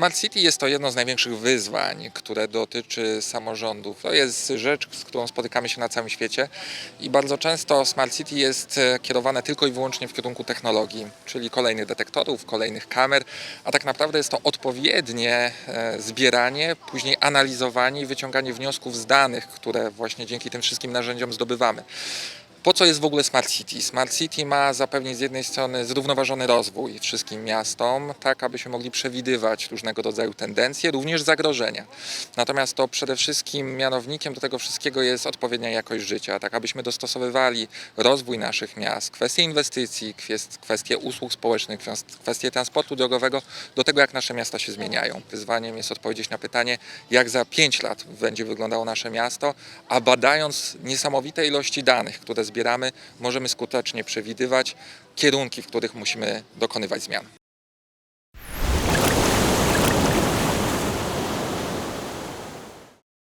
Smart City jest to jedno z największych wyzwań, które dotyczy samorządów. To jest rzecz, z którą spotykamy się na całym świecie i bardzo często Smart City jest e, kierowane tylko i wyłącznie w kierunku technologii, czyli kolejnych detektorów, kolejnych kamer, a tak naprawdę jest to odpowiednie e, zbieranie, później analizowanie i wyciąganie wniosków z danych, które właśnie dzięki tym wszystkim narzędziom zdobywamy. Po co jest w ogóle Smart City? Smart City ma zapewnić z jednej strony zrównoważony rozwój wszystkim miastom, tak abyśmy mogli przewidywać różnego rodzaju tendencje, również zagrożenia. Natomiast to przede wszystkim mianownikiem do tego wszystkiego jest odpowiednia jakość życia, tak abyśmy dostosowywali rozwój naszych miast, kwestie inwestycji, kwest- kwestie usług społecznych, kwest- kwestie transportu drogowego do tego, jak nasze miasta się zmieniają. Wyzwaniem jest odpowiedzieć na pytanie, jak za 5 lat będzie wyglądało nasze miasto, a badając niesamowite ilości danych, które zbieramy, możemy skutecznie przewidywać kierunki, w których musimy dokonywać zmian.